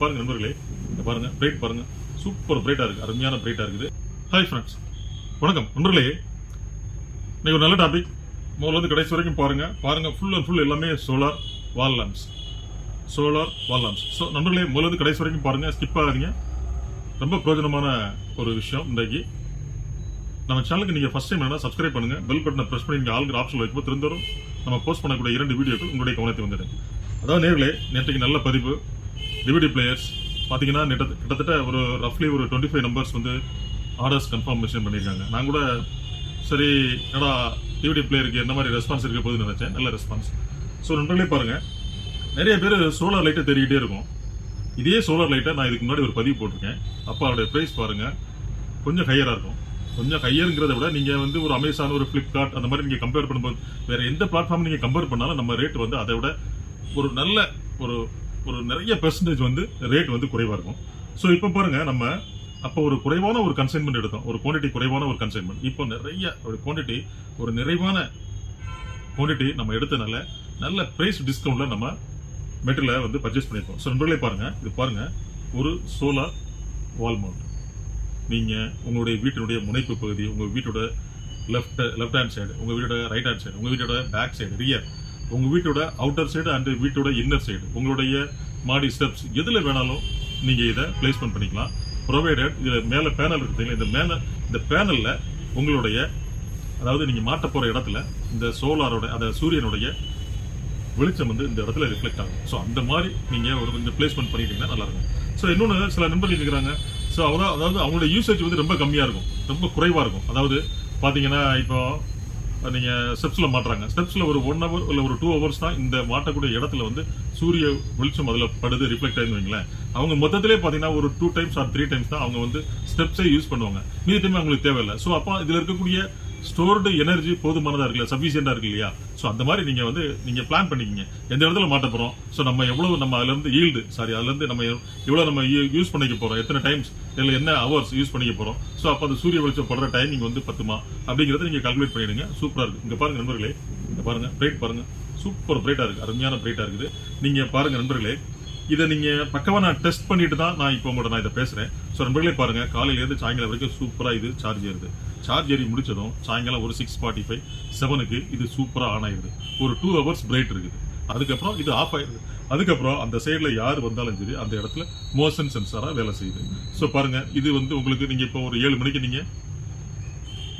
பாருங்க நண்பர்களே பாருங்க பிரைட் பாருங்க. சூப்பர் பிரைட்டா இருக்கு அருமையான பிரைட்டா இருக்குது. ஹாய் ஃப்ரெண்ட்ஸ் வணக்கம். நண்பர்களே இன்னைக்கு ஒரு நல்ல டாபிக் முதல்ல வந்து கடைசி வரைக்கும் பாருங்க. பாருங்க ஃபுல் அண்ட் ஃபுல் எல்லாமே solar wall lamps solar wall lamps so நண்பர்களே முதல்ல வந்து கடைசி வரைக்கும் பாருங்க ஸ்கிப் ஆகாதீங்க. ரொம்ப பிரயோஜனமான ஒரு விஷயம் இன்றைக்கு. நம்ம சேனலுக்கு நீங்கள் ஃபஸ்ட் டைம் என்ன சப்ஸ்கிரைப் பண்ணுங்க. பெல் பட்டனை ப்ரெஸ் பண்ணி நீங்கள் ஆளுங்கிற ஆப்ஷன் வைக்கும்போது திருந்தரும் நம்ம போஸ்ட் பண்ணக்கூடிய இரண்டு வீடியோக்கள் உங்களுடைய கவனத்தை வந்துடும். அதாவது நேர்களே நேற்றுக்கு நல்ல பதிவு. டிவிடி பிளேயர்ஸ் பார்த்தீங்கன்னா நெட்ட- கிட்டத்தட்ட ஒரு ரஃப்லி ஒரு டுவெண்ட்டி ஃபைவ் நம்பர்ஸ் வந்து ஆர்டர்ஸ் கன்ஃபர்மேஷன் பண்ணியிருக்காங்க நான் கூட சரி என்னடா டிவிடி பிளேயருக்கு என்ன மாதிரி ரெஸ்பான்ஸ் இருக்க போகுதுன்னு நினச்சேன். நல்ல ரெஸ்பான்ஸ் ஸோ நண்பர்களே பாருங்கள் நிறைய பேர் சோலார் லைட்டை தெரிகிட்டே இருக்கும். இதே சோலார் லைட்டை நான் இதுக்கு முன்னாடி ஒரு பதிவு போட்டிருக்கேன். அப்போ அதோட ப்ரைஸ் பாருங்கள் கொஞ்சம் ஹையராக இருக்கும். கொஞ்சம் ஹையருங்கிறத விட நீங்கள் வந்து ஒரு அமேசான் ஒரு ஃப்ளிப்கார்ட் அந்த மாதிரி நீங்கள் கம்பேர் பண்ணும்போது வேறு எந்த பிளாட்ஃபார்ம் நீங்கள் கம்பேர் பண்ணாலும் நம்ம ரேட் வந்து அதை விட ஒரு நல்ல ஒரு ஒரு நிறைய பெர்சன்டேஜ் வந்து ரேட் வந்து குறைவா இருக்கும். ஸோ இப்போ பாருங்க நம்ம அப்போ ஒரு குறைவான ஒரு கன்சைன்மெண்ட் எடுத்தோம். ஒரு குவான்டிட்டி குறைவான ஒரு கன்சைன்மெண்ட் இப்போ நிறைய ஒரு குவாண்டிட்டி ஒரு நிறைவான குவான்டிட்டி நம்ம எடுத்தனால நல்ல பிரைஸ் டிஸ்கவுண்ட்ல நம்ம மெட்டீரியலை வந்து பர்ச்சேஸ் பண்ணியிருக்கோம். ஸோ நண்பர்களே பாருங்க இது பாருங்க ஒரு சோலார் வால் மவுண்ட் நீங்க உங்களுடைய வீட்டினுடைய முனைப்பு பகுதி உங்க வீட்டோட லெஃப்ட் லெஃப்ட் ஹேண்ட் சைடு உங்க வீட்டோட ரைட் ஹேண்ட் சைடு உங்க வீட்டோட பேக் சைடு ரியர் உங்க வீட்டோட அவுட்டர் சைடு அண்ட் வீட்டோட இன்னர் சைடு உங்களுடைய மாடி ஸ்டெப்ஸ் எதுல வேணாலும் நீங்க இதை பிளேஸ்மெண்ட் பண்ணிக்கலாம். ப்ரொவைடட் இதுல மேல பேனல் இருக்குதுங்களா இந்த மேல இந்த பேனல்ல உங்களுடைய அதாவது நீங்க மாட்ட போற இடத்துல இந்த சோலாரோட அந்த சூரியனுடைய வெளிச்சம் வந்து இந்த இடத்துல ரிஃப்ளெக்ட் ஆகும். ஸோ அந்த மாதிரி நீங்க ஒரு கொஞ்சம் பிளேஸ்மெண்ட் பண்ணிட்டீங்கன்னா நல்லா இருக்கும். ஸோ இன்னொன்று சில நண்பர்கள் இருக்கிறாங்க ஸோ அதான் அதாவது அவங்களோட யூசேஜ் வந்து ரொம்ப கம்மியாக இருக்கும். ரொம்ப குறைவாக இருக்கும். அதாவது பார்த்தீங்கன்னா இப்போ நீங்க ஸ்டெப்ஸ்ல மாட்டுறாங்க. ஸ்டெப்ஸ்ல ஒரு ஒன் ஹவர் இல்ல ஒரு டூ ஹவர்ஸ் தான் இந்த மாட்டக்கூடிய இடத்துல வந்து சூரிய வெளிச்சம் அதுல படுது ரிஃப்ளெக்ட் ஆயின்னு வைங்களேன். அவங்க மொத்தத்திலே பாத்தீங்கன்னா ஒரு two times or three times தான் அவங்க வந்து ஸ்டெப்ஸே யூஸ் பண்ணுவாங்க. மீதி டைம் அவங்களுக்கு தேவையில்லை. ஸோ அப்போ இதுல இருக்கக்கூடிய ஸ்டோர்டு எனர்ஜி போதுமானதாக இருக்குல்ல சஃபிஷியண்டாக இருக்கு இல்லையா? ஸோ அந்த மாதிரி நீங்கள் வந்து நீங்கள் பிளான் பண்ணிக்கிங்க. எந்த இடத்துல மாட்ட போகிறோம் ஸோ நம்ம எவ்வளோ நம்ம அதுலேருந்து ஈல்டு சாரி அதுலேருந்து நம்ம எவ்வளோ நம்ம யூஸ் பண்ணிக்க போகிறோம் எத்தனை டைம்ஸ் இல்லை என்ன ஹவர்ஸ் யூஸ் பண்ணிக்க போகிறோம் ஸோ அப்போ அந்த சூரிய வெளிச்சம் படுற டைமிங் வந்து பத்துமா? அப்படிங்கிறத நீங்கள் கால்குலேட் பண்ணிடுங்க. சூப்பராக இருக்குது இங்கே பாருங்கள் நண்பர்களே. இங்கே பாருங்கள் பிரைட் பாருங்கள் சூப்பர் பிரைட்டாக இருக்குது அருமையான பிரைட்டாக இருக்குது. நீங்கள் பாருங்கள் நண்பர்களே. இதை நீங்கள் பக்கமாக நான் டெஸ்ட் பண்ணிட்டு தான் நான் இப்போ உங்களோட நான் இதை பேசுகிறேன் ஸோ நண்பர்களே பாருங்கள் காலையிலேருந்து சாயங்காலம் வரைக்கும் சூப்பராக இது சார்ஜ் ஏறுது. சார்ஜ் ஏறி முடித்ததும் சாயங்காலம் ஒரு சிக்ஸ் ஃபார்ட்டி ஃபைவ் செவனுக்கு இது சூப்பராக ஆன் ஆயிருது ஒரு டூ ஹவர்ஸ் பிரைட் இருக்குது. அதுக்கப்புறம் இது ஆஃப் ஆயிருது அதுக்கப்புறம் அந்த சைடில் யார் வந்தாலும் சரி அந்த இடத்துல மோஷன் சென்சாராக வேலை செய்யுது. ஸோ பாருங்கள் இது வந்து உங்களுக்கு நீங்கள் இப்போ ஒரு ஏழு மணிக்கு நீங்கள்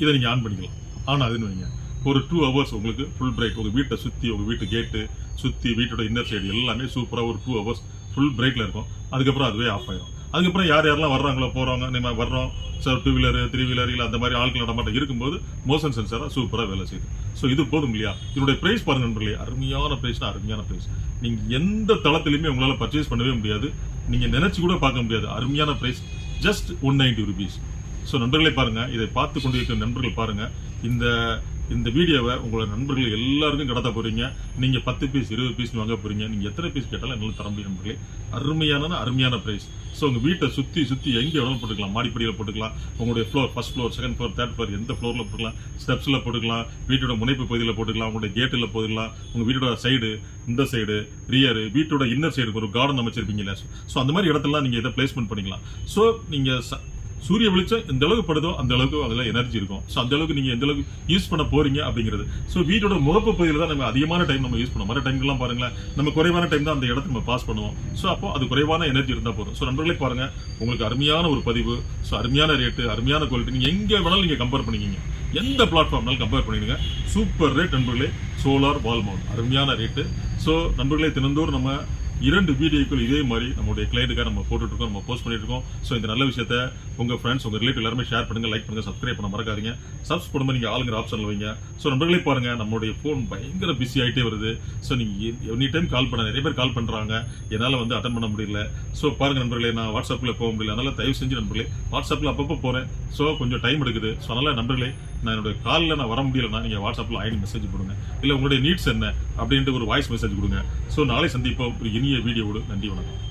இதை நீங்கள் ஆன் பண்ணிக்கலாம். ஆன் ஆகுதுன்னு வைங்க. ஒரு டூ ஹவர்ஸ் உங்களுக்கு ஃபுல் பிரேக் உங்கள் வீட்டை சுற்றி உங்கள் வீட்டு கேட்டு சுற்றி வீட்டோட இன்னர் சைடு எல்லாமே சூப்பராக ஒரு டூ ஹவர்ஸ் ஃபுல் பிரேக்ல இருக்கும். அதுக்கப்புறம் அதுவே ஆஃப் ஆயிடும் அதுக்கப்புறம் யார் யாரெல்லாம் வர்றாங்களோ போறாங்க நம்ம வர்றோம். Sir two wheeler three wheeler இல்லை அந்த மாதிரி ஆட்கள் நடமாட்டம் இருக்கும்போது மோஷன் சென்சாராக சூப்பரா வேலை செய்யுது. ஸோ இது போதும் இல்லையா? இதனுடைய பிரைஸ் பாருங்க நண்பர்களே அருமையான பிரைஸ்னா அருமையான பிரைஸ் நீங்க எந்த தளத்திலுமே உங்களால பர்ச்சேஸ் பண்ணவே முடியாது. நீங்க நினைச்சு கூட பார்க்க முடியாது. அருமையான price just one ninety rupees so நண்பர்களே பாருங்க இதை பார்த்து கொண்டிருக்கிற நண்பர்கள் பாருங்க இந்த இந்த வீடியோவை உங்களோட நண்பர்கள் எல்லாருக்கும் கடத்த போறீங்க. நீங்க பத்து பீஸ் இருபது பீஸ் வாங்க போறீங்க. நீங்க எத்தனை பீஸ் கேட்டாலும் என்னால தர முடியும் நண்பர்களே. அருமையான அருமையான பிரைஸ் ஸோ உங்க வீட்டை சுத்தி சுத்தி எங்கே வேணாலும் போட்டுக்கலாம். மாடிப்படியில் போட்டுக்கலாம். உங்களுடைய floor first floor second floor third floor எந்த ஃப்ளோரில் போட்டுக்கலாம். ஸ்டெப்ஸில் போட்டுக்கலாம். வீட்டோட முனைப்பு பகுதியில் போட்டுக்கலாம். உங்களுடைய கேட்டில் போட்டுக்கலாம். உங்க வீட்டோட சைடு இந்த சைடு ரியர் வீட்டோட இன்னர் சைடு ஒரு கார்டன் அமைச்சிருப்பீங்களா ஸோ அந்த மாதிரி இடத்துல நீங்க இதை பிளேஸ்மெண்ட் பண்ணிக்கலாம். ஸோ நீங்க ச- சூரிய வெளிச்சம் எந்த அளவுக்கு படுதோ அந்த அளவுக்கு அதில் எனர்ஜி இருக்கும். ஸோ அந்த அளவுக்கு நீங்கள் எந்த அளவுக்கு யூஸ் பண்ண போறீங்க அப்படிங்கிறது. ஸோ வீட்டோட முகப்பு பகுதியில் தான் நம்ம அதிகமான டைம் நம்ம யூஸ் பண்ணுவோம். மற்ற டைம்லாம் பாருங்களேன் நம்ம குறைவான டைம் தான் அந்த இடத்துல நம்ம பாஸ் பண்ணுவோம். ஸோ அப்போ அது குறைவான எனர்ஜி இருந்தால் போதும். ஸோ நண்பர்களே பாருங்க உங்களுக்கு அருமையான ஒரு பதிவு ஸோ அருமையான ரேட்டு அருமையான குவாலிட்டி நீங்கள் எங்கே வேணாலும் நீங்கள் கம்பேர் பண்ணிக்கிங்க. எந்த பிளாட்ஃபார்ம்னாலும் கம்பேர் பண்ணிடுங்க. சூப்பர் ரேட் நண்பர்களே சோலார் வால் மவுண்ட் அருமையான ரேட்டு ஸோ நண்பர்களே தினந்தோறும் நம்ம இரண்டு வீடியோக்கள் இதே மாதிரி நம்மளுடைய கிளைண்ட்டுக்காக நம்ம போட்டுட்ருக்கோம் நம்ம போஸ்ட் பண்ணிட்டு இருக்கோம். ஸோ இந்த நல்ல விஷயத்த உங்கள் ஃப்ரெண்ட்ஸ் உங்கள் ரிலேட்டிவ் எல்லாருமே ஷேர் பண்ணுங்கள் லைக் பண்ணுங்க சப்ஸ்கிரைப் பண்ண மறக்காதீங்க. சப்ஸ் பண்ணும்போது நீங்கள் ஆளுங்கிற ஆப்ஷன்ல வைங்க. ஸோ நண்பர்களே பாருங்கள் நம்மளுடைய ஃபோன் பயங்கர பிஸி ஆகிட்டே வருது. ஸோ நீங்கள் எனி டைம் கால் பண்ண நிறைய பேர் கால் பண்ணுறாங்க என்னால் வந்து அட்டன் பண்ண முடியல. ஸோ பாருங்கள் நண்பர்களே நான் வாட்ஸ்அப்பில் போக முடியல. அதனால் தயவு செஞ்சு நண்பர்களே வாட்ஸ்அப்பில் அப்பப்போ போகிறேன் ஸோ கொஞ்சம் டைம் எடுக்குது. ஸோ அதனால் நண்பர்களே நான் என்னுடைய காலில் நான் வர முடியலன்னா நீங்கள் வாட்ஸ்அப்பில் ஐடி மெசேஜ் போடுங்க. இல்லை உங்களுடைய நீட்ஸ் என்ன அப்படின்ட்டு ஒரு வாய்ஸ் மெசேஜ் கொடுங்க. ஸோ நாளை சந்திப்போம். ஒரு இனிய வீடியோவோடு நன்றி வணக்கம்.